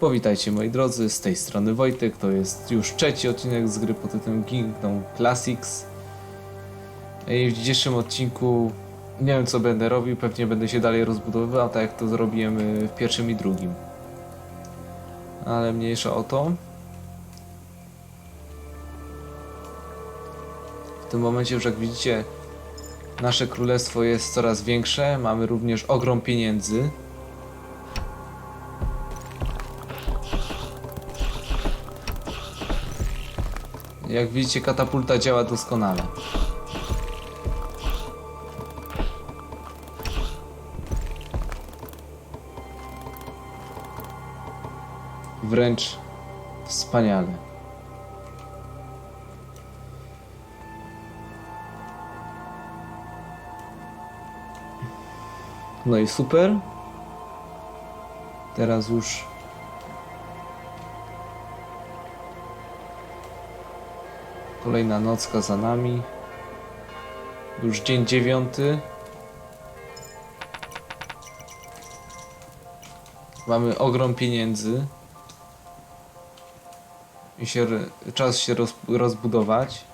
Powitajcie moi drodzy, z tej strony Wojtek, to jest już trzeci odcinek z gry pod tytułem Kingdom Classics. I w dzisiejszym odcinku nie wiem co będę robił, pewnie będę się dalej rozbudowywał, tak jak to zrobiłem w pierwszym i drugim. Ale mniejsza o to. W tym momencie już jak widzicie nasze królestwo jest coraz większe, mamy również ogrom pieniędzy. Jak widzicie, katapulta działa doskonale. Wręcz wspaniale. No i super. Teraz już Kolejna nocka za nami. Już dzień dziewiąty. Mamy ogrom pieniędzy. I się, czas się roz, rozbudować.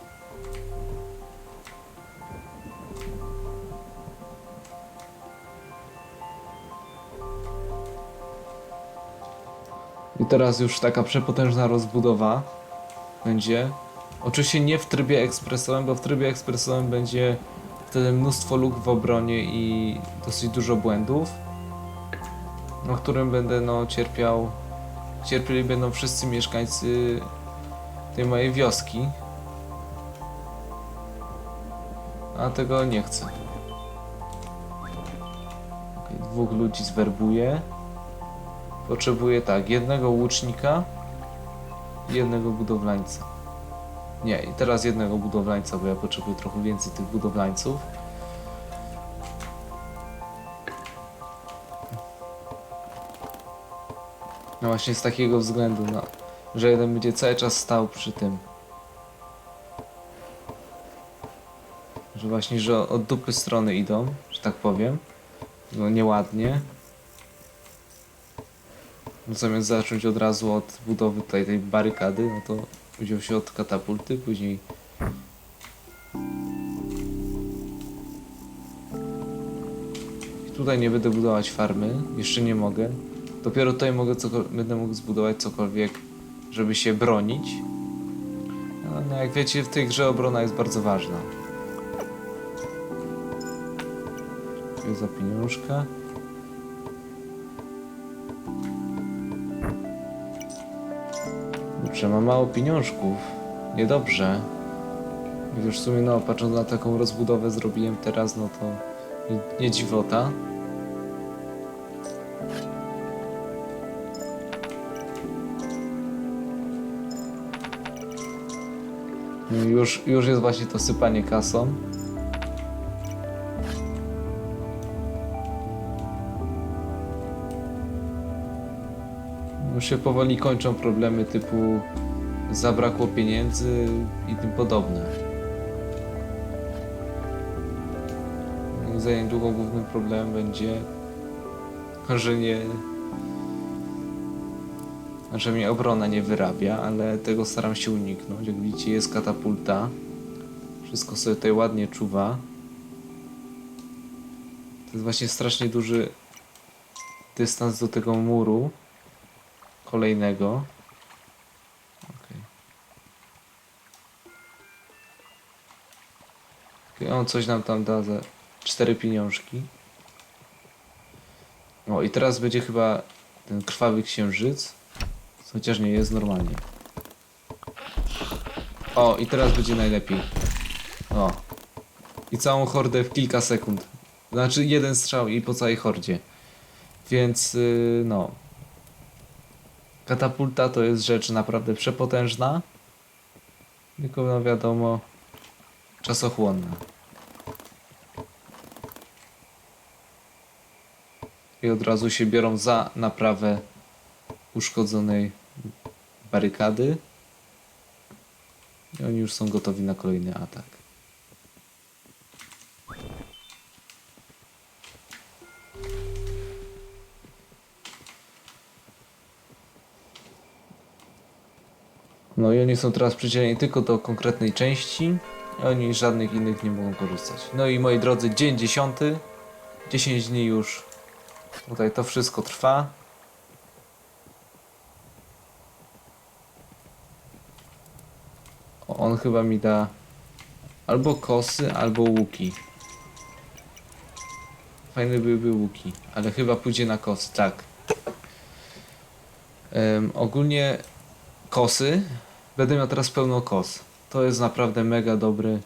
I teraz już taka przepotężna rozbudowa będzie. Oczywiście nie w trybie ekspresowym, bo w trybie ekspresowym będzie wtedy mnóstwo luk w obronie i dosyć dużo błędów, na którym będę no cierpiał, cierpieli będą wszyscy mieszkańcy tej mojej wioski. A tego nie chcę. Okej, dwóch ludzi zwerbuję. Potrzebuję tak, jednego łucznika i jednego budowlańca. Nie, i teraz jednego budowlańca, bo ja potrzebuję trochę więcej tych budowlańców. No właśnie z takiego względu, no, że jeden będzie cały czas stał przy tym. Że właśnie, że od dupy strony idą, że tak powiem. No nieładnie. Zamiast zacząć od razu od budowy tutaj tej barykady, no to wziął się od katapulty, później tutaj nie będę budować farmy, jeszcze nie mogę. Dopiero tutaj mogę będę mógł zbudować cokolwiek, żeby się bronić. No, no jak wiecie, w tej grze obrona jest bardzo ważna. Tu za pieniążka. Kurczę, mam mało pieniążków. Niedobrze. Już w sumie, no, patrząc na taką rozbudowę zrobiłem teraz, no to nie, dziwota. No Już, już jest właśnie to sypanie kasą. Się powoli kończą problemy typu zabrakło pieniędzy i tym podobne. Za niedługo głównym problemem będzie, że nie. że mnie obrona nie wyrabia, ale tego staram się uniknąć. Jak widzicie, jest katapulta. Wszystko sobie tutaj ładnie czuwa. To jest właśnie strasznie duży dystans do tego muru kolejnego. Okay. On coś nam tam da za cztery pieniążki. O i teraz będzie chyba ten krwawy księżyc. Chociaż nie jest normalnie. O i teraz będzie najlepiej. O. I całą hordę w kilka sekund. Znaczy jeden strzał i po całej hordzie. Więc yy, no. Katapulta to jest rzecz naprawdę przepotężna. Tylko no wiadomo, czasochłonna. I od razu się biorą za naprawę uszkodzonej barykady. I oni już są gotowi na kolejny atak. No i oni są teraz przydzieleni tylko do konkretnej części. a Oni żadnych innych nie mogą korzystać. No i moi drodzy, dzień dziesiąty. 10 dni już tutaj to wszystko trwa. O, On chyba mi da albo kosy, albo łuki. Fajne byłyby łuki, ale chyba pójdzie na kosy, tak. Em, ogólnie kosy. Będę miał teraz pełno kos. To jest naprawdę mega dobry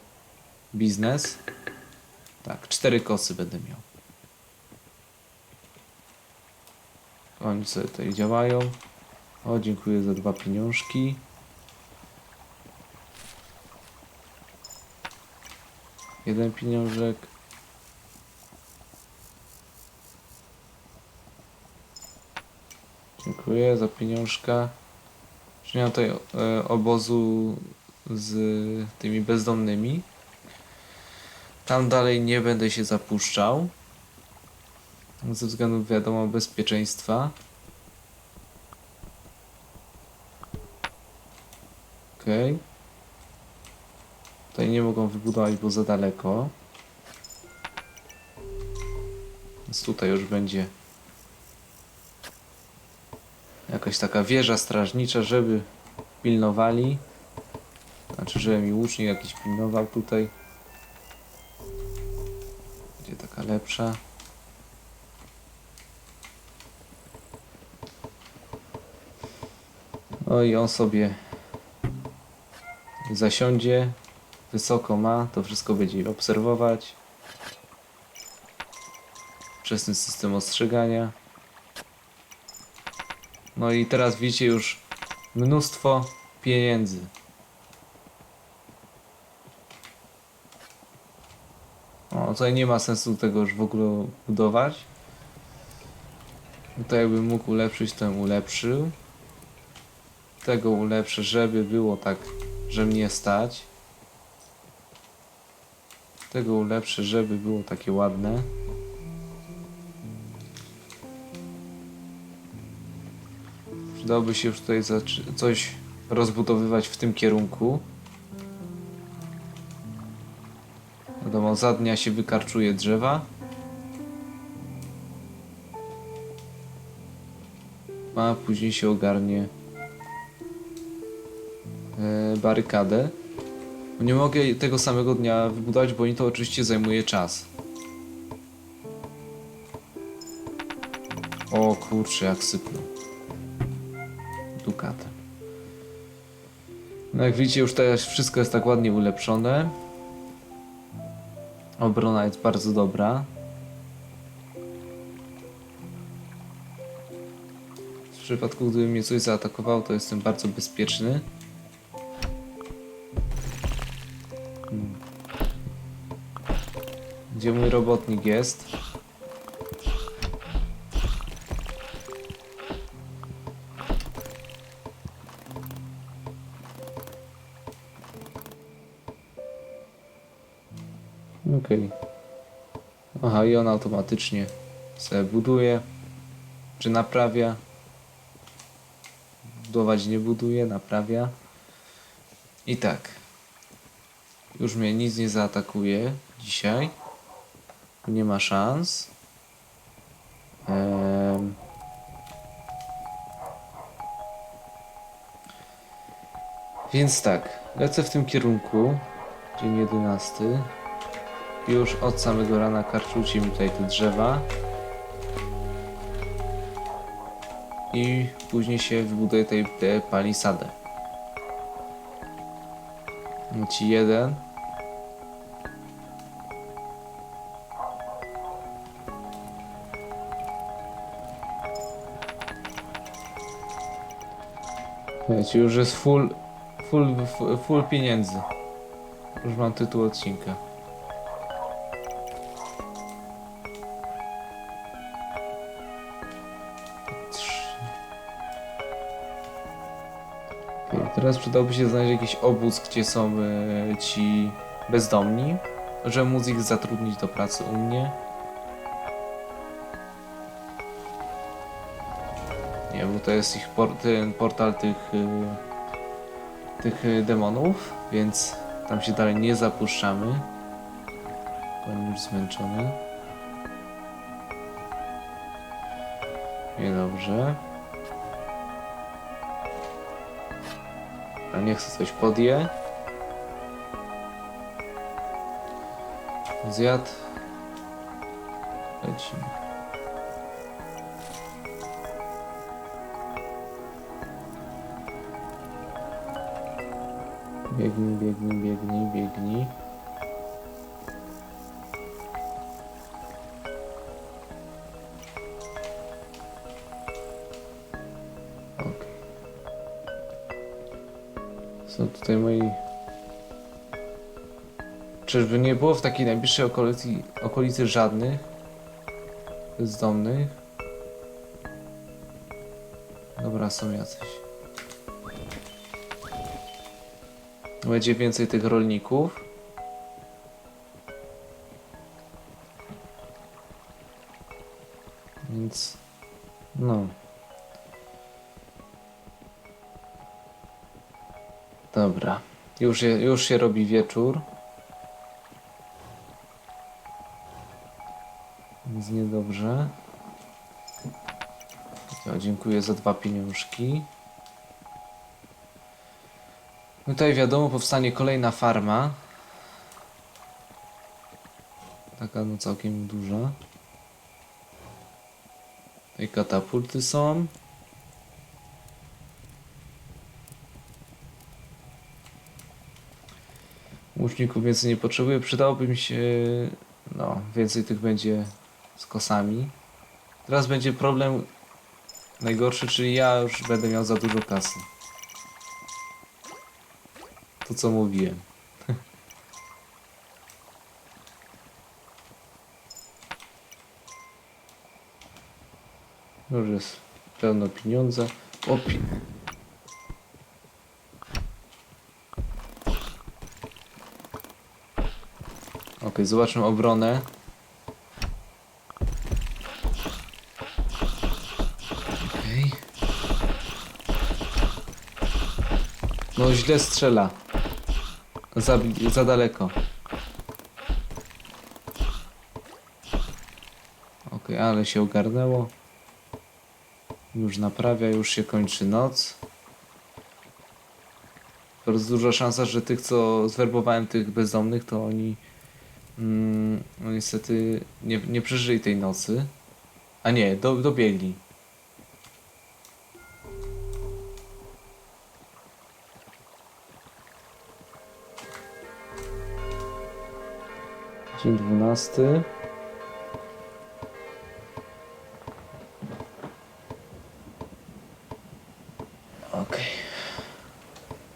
biznes. Tak, cztery kosy będę miał. Oni sobie tutaj działają. O, dziękuję za dwa pieniążki. Jeden pieniążek. Dziękuję za pieniążka. Mam tutaj e, obozu z tymi bezdomnymi. Tam dalej nie będę się zapuszczał. Ze względów wiadomo bezpieczeństwa. Okej. Tutaj nie mogą wybudować, bo za daleko. Więc tutaj już będzie jakaś taka wieża strażnicza, żeby pilnowali. Znaczy, żeby mi łucznik jakiś pilnował tutaj. Będzie taka lepsza. No i on sobie zasiądzie, wysoko ma, to wszystko będzie obserwować. Ten system ostrzegania. No i teraz widzicie już mnóstwo pieniędzy. O, tutaj nie ma sensu tego już w ogóle budować. To jakbym mógł ulepszyć, to bym ulepszył. Tego ulepszę, żeby było tak, że mnie stać. Tego ulepszę, żeby było takie ładne. Przydałoby się już tutaj coś rozbudowywać w tym kierunku. Wiadomo, za dnia się wykarczuje drzewa. A później się ogarnie e, barykadę. Nie mogę tego samego dnia wybudować, bo mi to oczywiście zajmuje czas. O kurczę, jak sypnął. No jak widzicie, już teraz wszystko jest tak ładnie ulepszone. Obrona jest bardzo dobra. W przypadku, gdyby mnie coś zaatakowało, to jestem bardzo bezpieczny. Hmm. Gdzie mój robotnik jest? I on automatycznie sobie buduje, czy naprawia. Budować nie buduje, naprawia. I tak. Już mnie nic nie zaatakuje dzisiaj. Nie ma szans. Em. Więc tak, lecę w tym kierunku. Dzień 11. Już od samego rana karczujcie mi tutaj te drzewa. I później się wybuduje tej tę palisadę. Ci jeden. Wiecie, już jest full, full, full pieniędzy. Już mam tytuł odcinka. Okej, Teraz przydałby się znaleźć jakiś obóz, gdzie są e, ci bezdomni, żeby móc ich zatrudnić do pracy u mnie. Nie, bo to jest ich por ten portal tych e, tych y, demonów, więc tam się dalej nie zapuszczamy. Pan już zmęczony. Niedobrze. A niech coś podje. Zjadł. Lecimy. Biegnij, biegnij, biegnij, biegnij. Czyżby nie było w takiej najbliższej okolicy, okolicy żadnych bezdomnych? Dobra, są jacyś. Będzie więcej tych rolników. Więc... No. Dobra. Już, je, już się robi wieczór. Dziękuję za dwa pieniążki. Tutaj wiadomo powstanie kolejna farma. Taka no całkiem duża. Tutaj katapulty są. Łuczników więcej nie potrzebuję. Przydałoby mi się... No, więcej tych będzie z kosami. Teraz będzie problem najgorszy, czyli ja już będę miał za dużo kasy. To co mówiłem. Już jest pełno pieniądza. O, pi... Okej, zobaczmy obronę. No źle strzela. Za, za daleko. Okej, ale się ogarnęło. Już naprawia, już się kończy noc. Teraz duża szansa, że tych, co zwerbowałem, tych bezdomnych, to oni mm, no niestety nie, nie przeżyli tej nocy. A nie, do, dobiegli. Dzień dwunasty. Okej.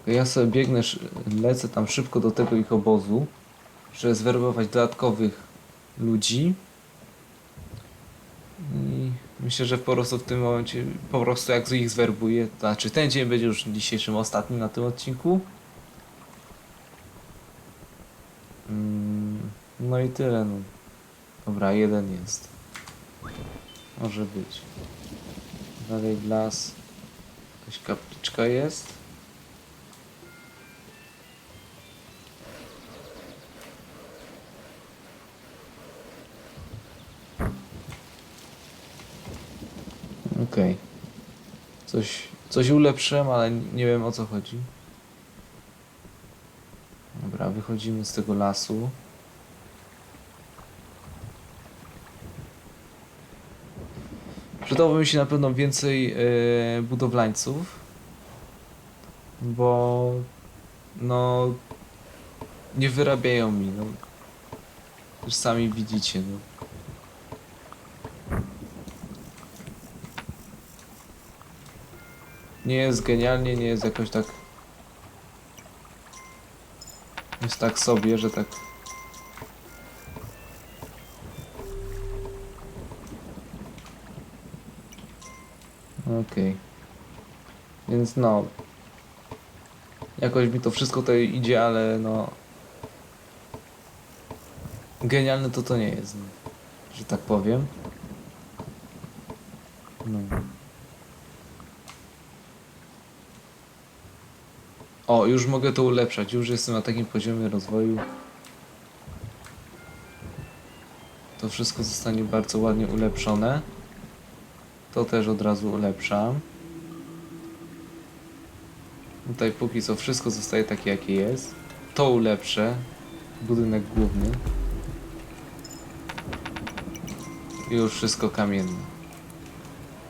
Ja sobie biegnę, lecę tam szybko do tego ich obozu, żeby zwerbować dodatkowych ludzi. I myślę, że po prostu w tym momencie, po prostu jak ich zwerbuję, to znaczy ten dzień będzie już dzisiejszym ostatnim na tym odcinku. No i tyle. No. Dobra, jeden jest. Może być. Dalej las. Jakaś kapliczka jest. Okej. Coś, coś ulepszyłem, ale nie wiem o co chodzi. Dobra, wychodzimy z tego lasu. Przydałoby mi się na pewno więcej e, budowlańców, bo no nie wyrabiają mi, no. Już sami widzicie, no. Nie jest genialnie, nie jest jakoś tak jest tak sobie, że tak Okej. Więc no. Jakoś mi to wszystko tutaj idzie, ale no. Genialne to to nie jest, no. że tak powiem. No. O, już mogę to ulepszać, już jestem na takim poziomie rozwoju. To wszystko zostanie bardzo ładnie ulepszone. To też od razu ulepszam. Tutaj póki co wszystko zostaje takie jakie jest. To ulepszę. Budynek główny. I już wszystko kamienne.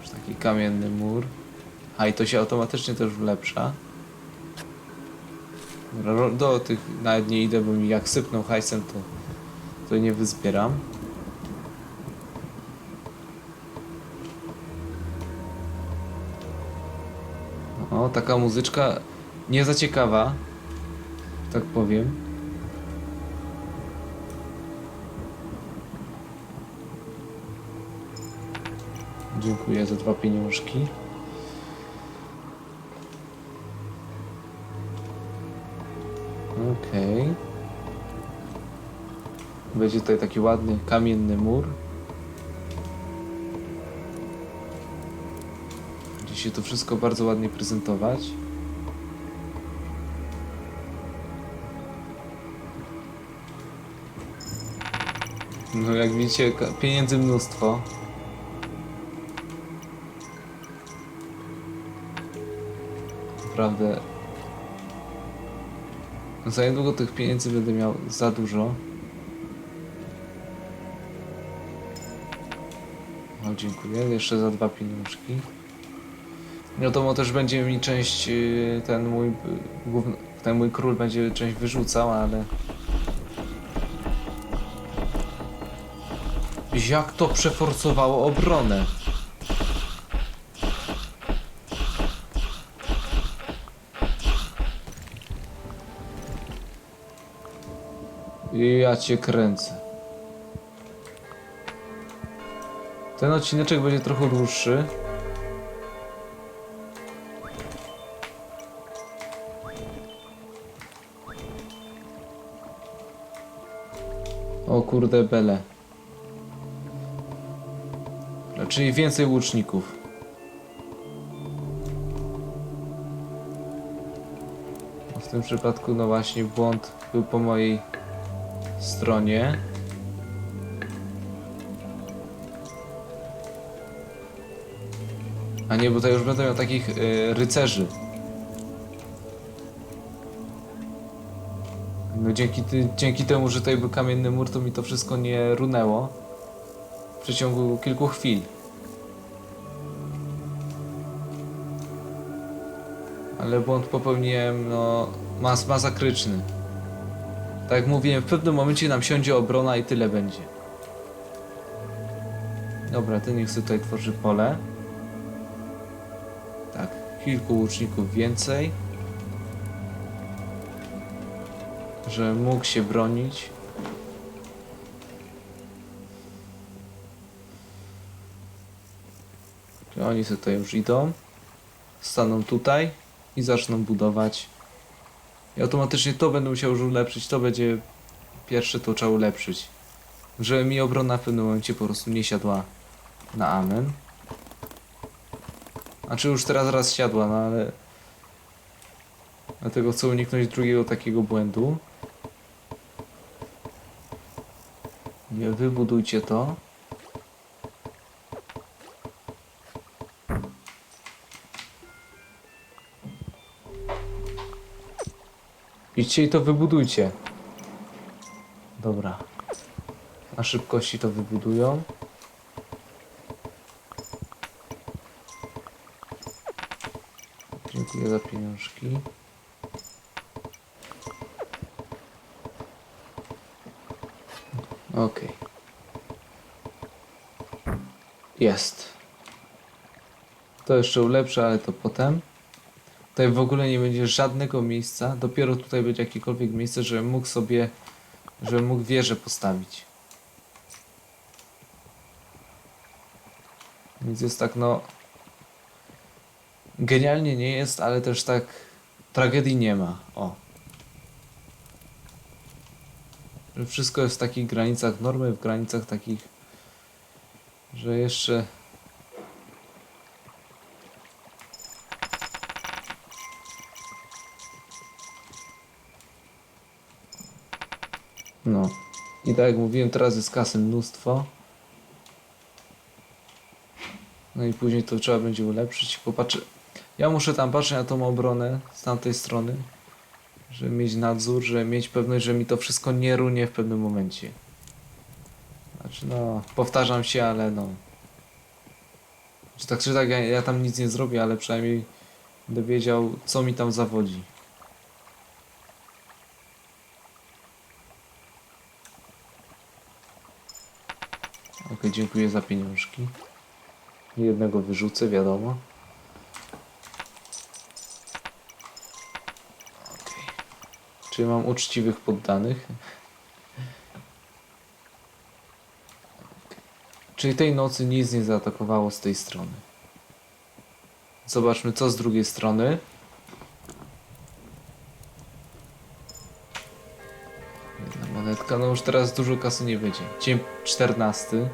Już taki kamienny mur. A i to się automatycznie też ulepsza. Do tych nawet nie idę, bo mi jak sypną hajsem to, to nie wyzbieram. O, taka muzyczka nie za ciekawa, tak powiem. Dziękuję za dwa pieniążki. Okej. Będzie tutaj taki ładny kamienny mur. Się to wszystko bardzo ładnie prezentować. No jak widzicie, ka- pieniędzy mnóstwo. Naprawdę. Za niedługo tych pieniędzy będę miał za dużo. O, dziękuję. Jeszcze za dwa pieniążki. Wiadomo, też będzie mi część, yy, ten mój, główny, ten mój król będzie część wyrzucał, ale... Jak to przeforsowało obronę? Ja cię kręcę. Ten odcineczek będzie trochę dłuższy. O kurde bele. Czyli więcej łuczników. W tym przypadku no właśnie błąd był po mojej stronie. A nie, bo to już będę miał takich y, rycerzy. Dzięki, dzięki temu, że tutaj był kamienny mur, to mi to wszystko nie runęło. W przeciągu kilku chwil. Ale błąd popełniłem, no, mas masakryczny. Tak jak mówiłem, w pewnym momencie nam siądzie obrona i tyle będzie. Dobra, ten niech tutaj tworzy pole. Tak, kilku łuczników więcej. Że mógł się bronić. Oni sobie tutaj już idą. Staną tutaj i zaczną budować. I automatycznie to będę musiał już ulepszyć. To będzie pierwsze, to trzeba ulepszyć. Że mi obrona w pewnym momencie po prostu nie siadła na amen. Znaczy już teraz raz siadła, no ale... Dlatego chcę uniknąć drugiego takiego błędu. Nie wybudujcie to. Idźcie i to wybudujcie. Dobra. Na szybkości to wybudują. Dziękuję za pieniążki. Okej. Jest. To jeszcze ulepszę, ale to potem. Tutaj w ogóle nie będzie żadnego miejsca. Dopiero tutaj będzie jakiekolwiek miejsce, żebym mógł sobie, żebym mógł wieżę postawić. Więc jest tak, no. Genialnie nie jest, ale też tak tragedii nie ma. O. że wszystko jest w takich granicach normy, w granicach takich, że jeszcze No. I tak jak mówiłem, teraz jest kasy mnóstwo. No i później to trzeba będzie ulepszyć. Popatrzę. Ja muszę tam patrzeć na tą obronę z tamtej strony. Żeby mieć nadzór, żeby mieć pewność, że mi to wszystko nie runie w pewnym momencie. Znaczy no, powtarzam się, ale no. Czy tak czy tak ja, ja tam nic nie zrobię, ale przynajmniej będę wiedział, co mi tam zawodzi. Ok, dziękuję za pieniążki. Jednego wyrzucę, wiadomo. Czyli mam uczciwych poddanych. Czyli tej nocy nic nie zaatakowało z tej strony. Zobaczmy co z drugiej strony. Jedna monetka, no już teraz dużo kasy nie będzie. Dzień 14.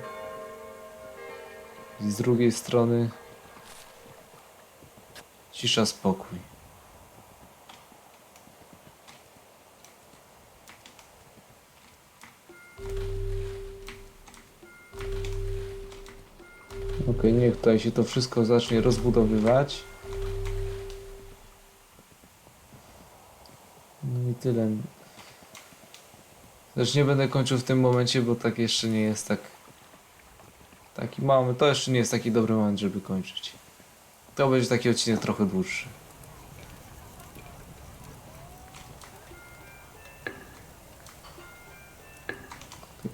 I z drugiej strony cisza, spokój. Się to wszystko zacznie rozbudowywać. No i tyle. Też nie będę kończył w tym momencie, bo tak jeszcze nie jest tak. Taki mały, to jeszcze nie jest taki dobry moment, żeby kończyć. To będzie taki odcinek trochę dłuższy.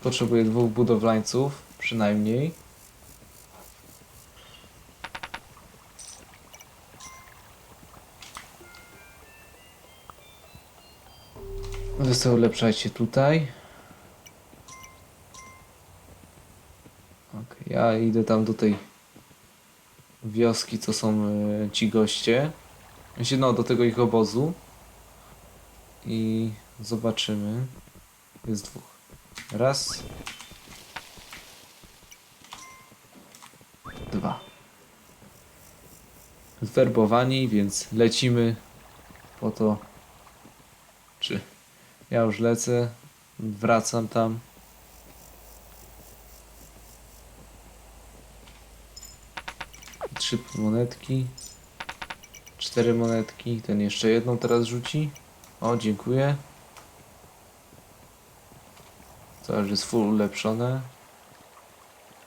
Potrzebuję dwóch budowlańców, przynajmniej. Sobie ulepszajcie tutaj. Okej, ja idę tam do tej wioski, co są e, ci goście. Znaczy, no, do tego ich obozu. I zobaczymy. Jest dwóch. Raz. Dwa. Zwerbowani, więc lecimy po to. Ja już lecę, wracam tam. Trzy monetki. Cztery monetki. Ten jeszcze jedną teraz rzuci. O, dziękuję. To już jest full ulepszone.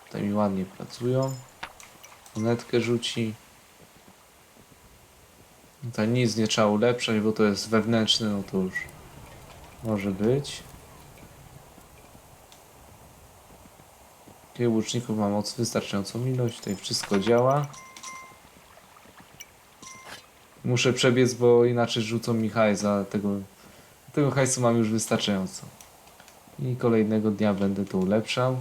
Tutaj mi ładnie pracują. Monetkę rzuci. Tutaj nic nie trzeba ulepszać, bo to jest wewnętrzne, no to już może być. Okej, łuczników mam moc wystarczającą ilość, tutaj wszystko działa. Muszę przebiec, bo inaczej rzucą mi hajs, tego, tego hajsu mam już wystarczająco. I kolejnego dnia będę to ulepszał.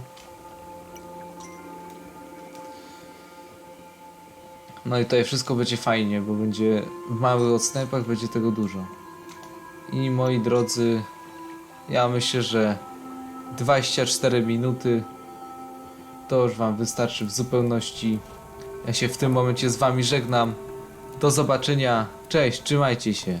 No i tutaj wszystko będzie fajnie, bo będzie w małych odstępach będzie tego dużo. I moi drodzy, ja myślę, że 24 minuty to już Wam wystarczy w zupełności. Ja się w tym momencie z Wami żegnam. Do zobaczenia. Cześć, trzymajcie się.